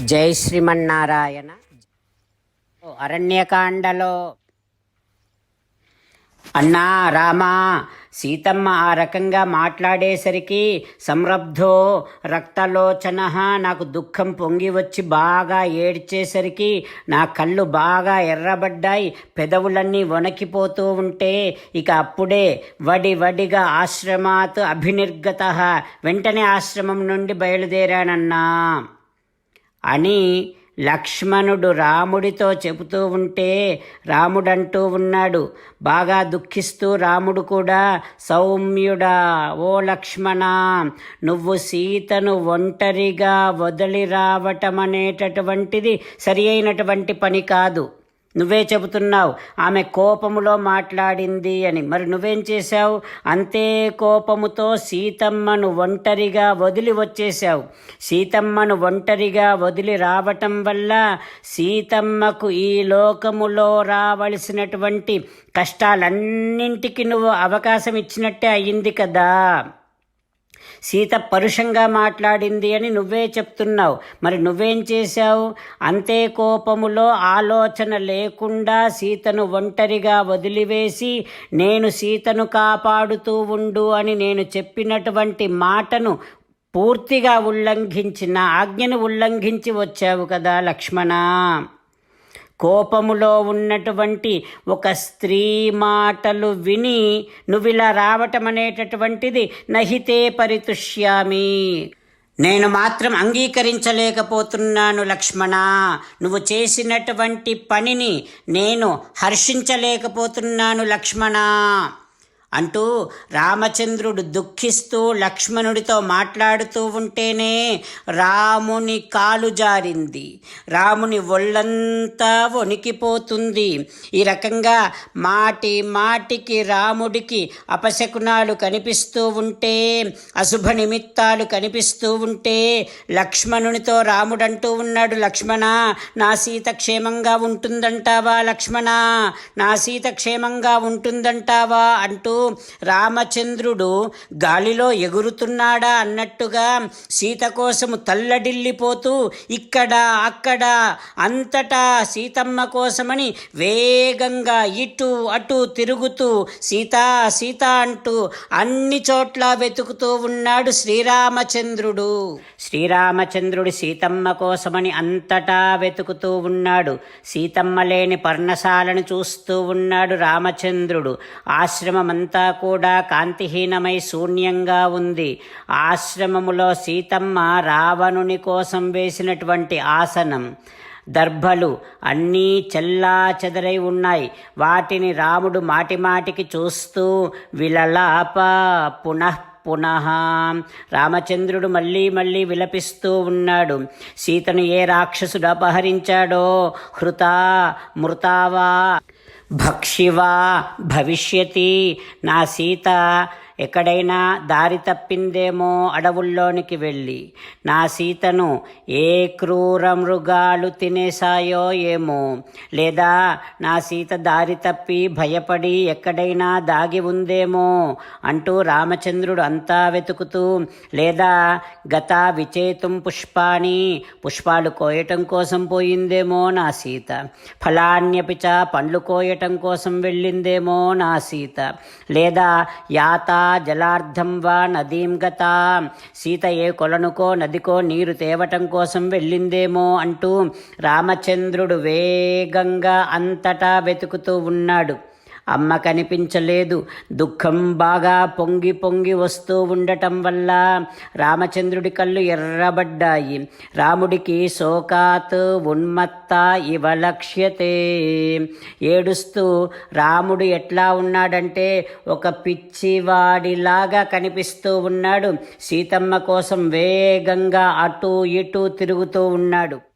జై శ్రీమన్నారాయణ. అరణ్యకాండలో అన్నా రామా సీతమ్మ ఆ రకంగా మాట్లాడేసరికి సంరబ్ధో రక్తలోచన నాకు దుఃఖం పొంగి వచ్చి బాగా ఏడ్చేసరికి నా కళ్ళు బాగా ఎర్రబడ్డాయి. పెదవులన్నీ వణకిపోతూ ఉంటే ఇక అప్పుడే వడి వడిగా ఆశ్రమాత్ అభినిర్గత వెంటనే ఆశ్రమం నుండి బయలుదేరానన్నా. అని లక్ష్మణుడు రాముడితో చెబుతూ ఉంటే రాముడంటూ ఉన్నాడు. బాగా దుఃఖిస్తూ రాముడు కూడా సౌమ్యుడా ఓ లక్ష్మణ నువ్వు సీతను ఒంటరిగా వదిలి రావటం అనేటటువంటిది సరి అయినటువంటి పని కాదు. నువ్వే చెబుతున్నావు ఆమె కోపములో మాట్లాడింది అని. మరి నువ్వేం చేశావు? అంతే కోపముతో సీతమ్మను ఒంటరిగా వదిలి వచ్చేశావు. సీతమ్మను ఒంటరిగా వదిలి రావటం వల్ల సీతమ్మకు ఈ లోకములో రావలసినటువంటి కష్టాలన్నింటికి నువ్వు అవకాశం ఇచ్చినట్టే అయ్యింది కదా. సీత పరుషంగా మాట్లాడింది అని నువ్వే చెప్తున్నావు. మరి నువ్వేం చేశావు? అంతే కోపములో ఆలోచన లేకుండా సీతను ఒంటరిగా వదిలివేసి నేను సీతను కాపాడుతూ ఉండు అని నేను చెప్పినటువంటి మాటను పూర్తిగా ఉల్లంఘించిన ఆజ్ఞను ఉల్లంఘించి వచ్చావు కదా లక్ష్మణ. కోపములో ఉన్నటువంటి ఒక స్త్రీ మాటలు విని నువ్విలా రావటం అనేటటువంటిది నహితే పరితుష్యామి. నేను మాత్రం అంగీకరించలేకపోతున్నాను లక్ష్మణ. నువ్వు చేసినటువంటి పనిని నేను హర్షించలేకపోతున్నాను లక్ష్మణ. అంటూ రామచంద్రుడు దుఃఖిస్తూ లక్ష్మణుడితో మాట్లాడుతూ ఉంటేనే రాముని కాలు జారింది. రాముని ఒళ్ళంతా వణికిపోతుంది. ఈ రకంగా మాటి మాటికి రాముడికి అపశకునాలు కనిపిస్తూ ఉంటే అశుభ నిమిత్తాలు కనిపిస్తూ ఉంటే లక్ష్మణునితో రాముడంటూ ఉన్నాడు. లక్ష్మణ నా సీత క్షేమంగా ఉంటుందంటావా? లక్ష్మణ నా సీత క్షేమంగా ఉంటుందంటావా? అంటూ రామచంద్రుడు గాలిలో ఎగురుతున్నాడా అన్నట్టుగా సీత కోసము తల్లడిల్లిపోతూ ఇక్కడ అక్కడ అంతటా సీతమ్మ కోసమని వేగంగా ఇటు అటు తిరుగుతూ సీత సీత అంటూ అన్ని చోట్ల వెతుకుతూ ఉన్నాడు శ్రీరామచంద్రుడు. శ్రీరామచంద్రుడు సీతమ్మ కోసమని అంతటా వెతుకుతూ ఉన్నాడు. సీతమ్మ లేని పర్ణశాలను చూస్తూ ఉన్నాడు రామచంద్రుడు. ఆశ్రమం అంతా కూడా కాంతిహీనమై శూన్యంగా ఉంది. ఆశ్రమములో సీతమ్మ రావణుని కోసం వేసినటువంటి ఆసనం. దర్భలు అన్నీ చెల్లా చెదరై ఉన్నాయి. వాటిని రాముడు మాటిమాటికి చూస్తూ విలలాప పునః పునః. రామచంద్రుడు మళ్ళీ మళ్ళీ విలపిస్తూ ఉన్నాడు. సీతను ఏ రాక్షసుడు అపహరించాడో హృతా మృతావా? భక్షివా భవిష్యతి నా సీత ఎక్కడైనా దారి తప్పిందేమో అడవుల్లోనికి వెళ్ళి నా సీతను ఏ క్రూర మృగాలు తినేశాయో ఏమో లేదా నా సీత దారి తప్పి భయపడి ఎక్కడైనా దాగి ఉందేమో అంటూ రామచంద్రుడు అంతా వెతుకుతూ లేదా గత విచేతుం పుష్పాని పుష్పాలు కోయటం కోసం పోయిందేమో నా సీత ఫలాన్యపిచ పండ్లు కోయటం కోసం వెళ్ళిందేమో నా సీత లేదా యాత జలార్థం వా నదీం గత. సీత ఏ కొలనుకో నదికో నీరు తేవటం కోసం వెళ్ళిందేమో అంటూ రామచంద్రుడు వేగంగా అంతటా వెతుకుతూ ఉన్నాడు. అమ్మ కనిపించలేదు. దుఃఖం బాగా పొంగి పొంగి వస్తూ ఉండటం వల్ల రామచంద్రుడి కళ్ళు ఎర్రబడ్డాయి. రాముడికి శోకాత్ ఉన్మత్త ఇవలక్ష్యతే. ఏడుస్తూ రాముడు ఎట్లా ఉన్నాడంటే ఒక పిచ్చివాడిలాగా కనిపిస్తూ ఉన్నాడు. సీతమ్మ కోసం వేగంగా అటు ఇటు తిరుగుతూ ఉన్నాడు.